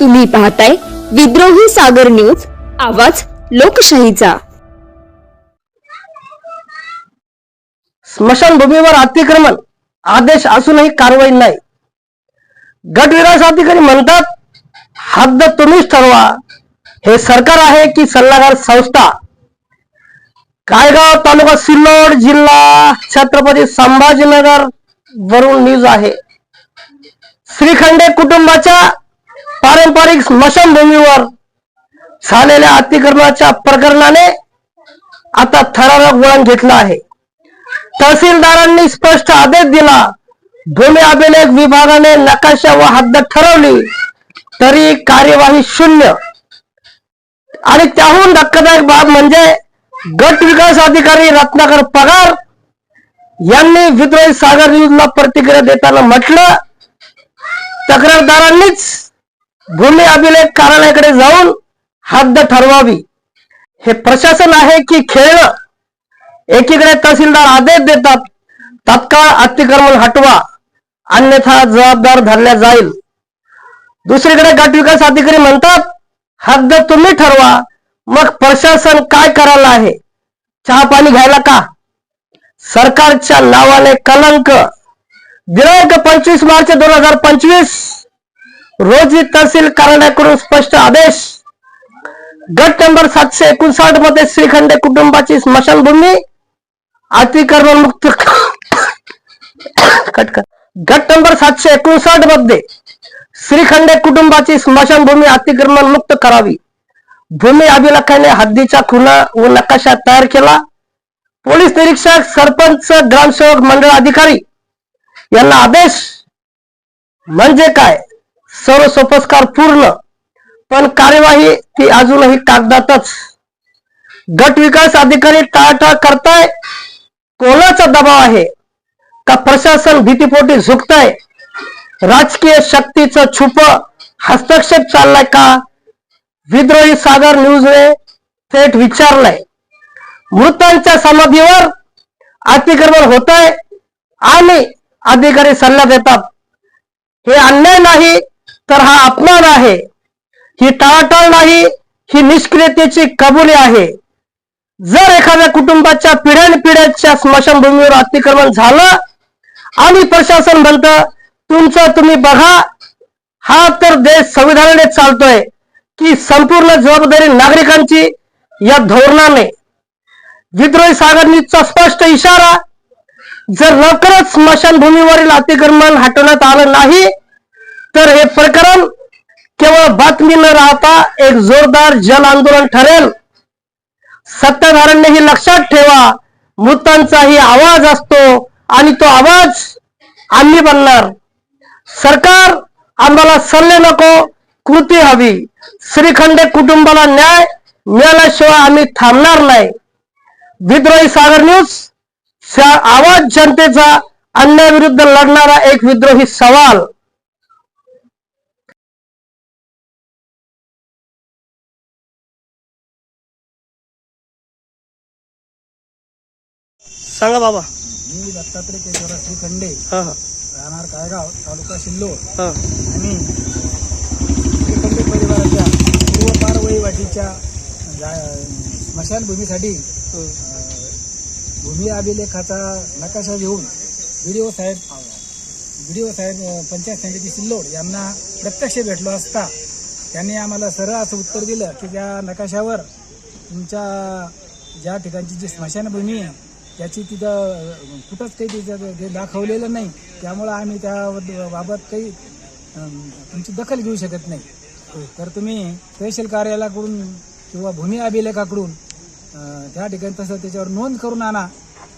तुम्ही पाहताय विद्रोही सागर न्यूज आवाज लोकशाहीचा. स्मशानभूमीवर अतिक्रमण आदेश असूनही कारवाई नाही. गटविकास अधिकारी म्हणतात हद्द तुम्हीच ठरवा. हे सरकार आहे की सल्लागार संस्था? कायगाव तालुका सिल्लोड जिल्हा छत्रपती संभाजीनगर वरून न्यूज आहे. श्रीखंडे कुटुंबाच्या पारंपरिक स्मशानभूमीवर झालेल्या अतिक्रमणाच्या प्रकरणाने आता थरारक वळण घेतलं आहे. तहसीलदारांनी स्पष्ट आदेश दिला. भूमी अभिलेख विभागाने नकाशा व हद्द ठरवली तरी कार्यवाही शून्य. आणि त्याहून धक्कादायक बाब म्हणजे गट विकास अधिकारी रत्नाकर पगार यांनी विद्रोही सागर न्यूजला प्रतिक्रिया देताना म्हटलं तक्रारदारांनीच भूमी अभिलेख कार्यालयाकडे जाऊन हद्द ठरवावी. हे प्रशासन आहे की खेळणं एकीकडे तहसीलदार आदेश देतात तत्काळ अतिक्रमण हटवा अन्यथा जबाबदार धरल्या जाईल. दुसरीकडे गट विकास अधिकारी म्हणतात हद्द तुम्ही ठरवा मग प्रशासन काय करायला आहे? चहा पाणी घ्यायला का? सरकारच्या नावाने कलंक. दिनांक पंचवीस मार्च दोन हजार पंचवीस. रोजी तहसील कार्यालयाकडून स्पष्ट आदेश. गट नंबर सातशे एकोणसाठमध्ये श्रीखंडे कुटुंबाची स्मशानभूमी. अतिक्रमण मुक्त. गट नंबर सातशे एकोणसाठमध्ये श्रीखंडे कुटुंबाची स्मशानभूमी अतिक्रमण मुक्त करावी. भूमी अभिलेखाने हद्दीच्या खुणा व नकाशा तयार केला. पोलीस निरीक्षक सरपंच ग्रामसेवक मंडळ अधिकारी यांना आदेश. म्हणजे काय? सर्व सोपस्कार पूर्ण. पण कार्यवाही ती अजूनही कागदातच. गट विकास अधिकारी टाळटाळ करताय. कोणाचा दबाव आहे? का प्रशासन भीतीपोटी झुकताय? राजकीय शक्तीचं छुप हस्तक्षेप चाललाय का? विद्रोही सागर न्यूजने थेट विचारलंय. मृतांच्या समाधीवर अतिक्रमण होत आहे आणि अधिकारी सल्ला देतात. हे अन्याय नाही तर हा अपमान आहे. ही टाळाटाळ नाही ही निष्क्रियतेची कबुली आहे. जर एखाद्या कुटुंबाच्या पिढ्यानपिढ्याच्या स्मशानभूमीवर अतिक्रमण झालं आणि प्रशासन म्हणतं तुमचं तुम्ही बघा हा तर देश संविधानाने चालतोय की संपूर्ण जबाबदारी नागरिकांची या धोरणाने. विद्रोही सागरनीचा स्पष्ट इशारा जर लवकरच स्मशानभूमीवरील अतिक्रमण हटवण्यात आलं नाही तर हे प्रकरण केवळ बातमी न राहता एक जोरदार जन आंदोलन ठरेल. सत्ताधाऱ्यांनी लक्षात ठेवा मृतांचाही आवाज असतो आणि तो आवाज आम्ही बनणार. सरकार आम्हाला सल्ले नको कृती हवी. श्रीखंडे कुटुंबाला न्याय मिळाल्याशिवाय आम्ही थांबणार नाही. विद्रोही सागर न्यूज आवाज जनतेचा अन्यायाविरुद्ध लढणारा एक विद्रोही सवाल. सांगा बाबा. मी दत्तात्रय केशवराव श्रीखंडे. हा. हा राहणार कायगाव तालुका सिल्लोड हा. आणि श्रीखंडे परिवाराच्या पूर्वपार वहिवाटीच्या जा- स्मशानभूमीसाठी अं, भूमी अभिलेखाचा नकाशा घेऊन व्हिडिओ साहेब व्हिडिओ साहेब अं, पंचायत समिती सिल्लोड यांना प्रत्यक्ष भेटलो असता त्यांनी आम्हाला सरळ असं उत्तर दिलं की त्या नकाशावर तुमच्या ज्या ठिकाणची जी स्मशानभूमी आहे त्याची तिथं कुठंच काही तिथं ते दाखवलेलं नाही. त्यामुळं आम्ही त्या बाबत काही तुमची दखल घेऊ शकत नाही. तर तुम्ही तहसील कार्यालयाकडून किंवा भूमी अभिलेखाकडून त्या ठिकाणी तसं त्याच्यावर नोंद करून आणा.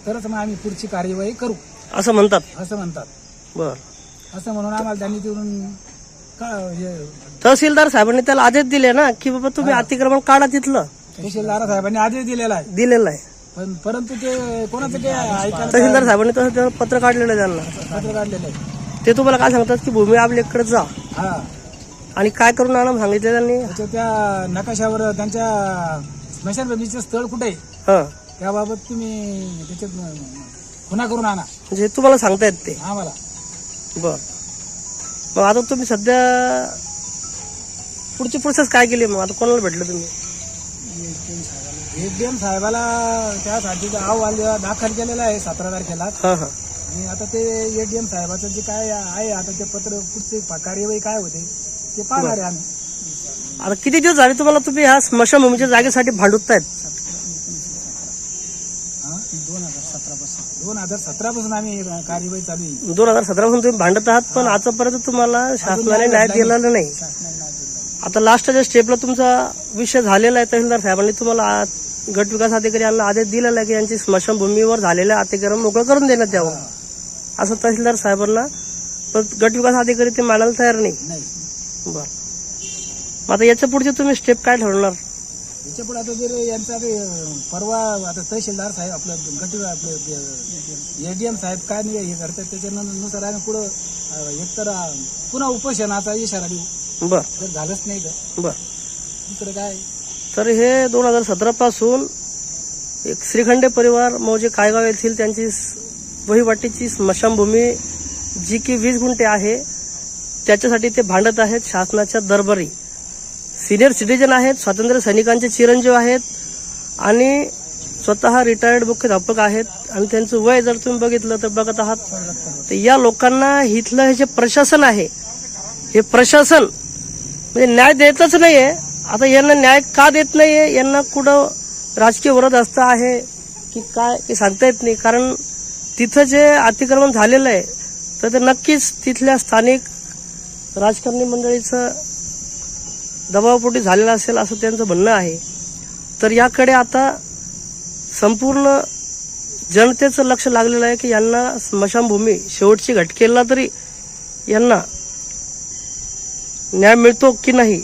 तरच मग आम्ही पुढची कार्यवाही करू. असं म्हणतात? असं म्हणतात. बर. असं म्हणून आम्हाला त्यांनी तिथून हे तहसीलदार साहेबांनी त्याला आदेश दिले ना की बाबा तुम्ही अतिक्रमण काढा तिथलं. तहसीलदार साहेबांनी आदेश दिलेला आहे. दिलेलं आहे. पण परंतु ते कोणाचं ते ऐकायला तहसीलदार साहेबांनी तसं त्यानं पत्र काढलेलं आहे त्यांना. पत्र काढलेलं आहे. ते तुम्हाला काय सांगतात की भूमी अभिलेखकडे जा. हा. आणि काय करून आणा सांगितलं त्यांनी? त्याच्या त्या नकाशावर त्यांच्या स्मशानभूमीचं स्थळ कुठे आहे? हा. त्याबाबत तुम्ही त्याच्यात खुना करून आणा. म्हणजे तुम्हाला सांगतायत ते. आम्हाला. बर. मग आता तुम्ही सध्या पुढची प्रोसेस काय केली मग? आता कोणाला भेटलं तुम्ही? एडीएम साहेबाला त्यासाठी अहवाल दाखल केलेला आहे सतरा तारखेला. हा हा. आणि आता ते एडीएम साहेबाचं जे काय आहे आता ते पत्र पुढचे कार्यवाही काय होते ते पाहणार आहे आम्ही. आता किती दिवस झाले तुम्हाला तुम्ही ह्या स्मशानभूमीच्या जागेसाठी भांडवतायत हा? दोन हजार सतरा पासून दोन हजार सतरा पासून आम्ही कार्यवाही चालू आहे. दोन हजार सतरा पासून तुम्ही भांडत आहात पण आतापर्यंत तुम्हाला शासनाने न्याय दिलेला नाही. शासनाने नाही दिलेला. आता लास्टच्या स्टेपला तुमचा विषय झालेला आहे तहसीलदार साहेबांनी तुम्हाला गट विकास अधिकारी यांना आदेश दिलेला आहे की यांची स्मशानभूमीवर झालेल्या अतिक्रमण मोकळं करून देण्यात यावं. असं तहसीलदार साहेबांना पण गट विकास अधिकारी ते मानायला तयार नाही. बर. मग आता याच्या पुढचे तुम्ही स्टेप काय ठरवणार? याच्यापुढे आता जर यांचा परवा आता तहसीलदार साहेब आपलं गट आपलं एडीएम साहेब काय नाही हे करतात त्याच्यानुसार आम्ही पुढं एकतर पुन्हा उपोषणाचा इशारा देऊ. बर. झालंच नाही तर. बर. इकडे काय? तर हे दोन हजार सतरा पासून एक श्रीखंडे परिवार मौजे कायगाव येथील त्यांची वहिवाटीची स्मशानभूमी जी की वीस गुंठे आहे त्याच्यासाठी ते भांडत आहेत शासनाच्या दरबारी. सिनियर सिटीजन आहेत स्वातंत्र्य सैनिकांचे चिरंजीव आहेत आणि स्वतः रिटायर्ड मुख्याध्यापक आहेत आणि त्यांचं वय जर तुम्ही बघितलं तर बघत आहात तर या लोकांना इथलं हे जे प्रशासन आहे हे प्रशासन म्हणजे न्याय देतच नाहीये आता यांना न्याय का देत नाहीये? यांना कुठं राजकीय विरोध असतं आहे? की काय? हे सांगता येत नाही. कारण तिथं जे अतिक्रमण झालेलं आहे तर ते नक्कीच तिथल्या स्थानिक राजकारणी मंडळीचं दबावपोटी झालेलं असेल असं त्यांचं म्हणणं आहे. तर याकडे आता संपूर्ण जनतेचं लक्ष लागलेलं आहे की यांना स्मशानभूमी शेवटची घटकेला तरी यांना न्याय मिळतो की नाही?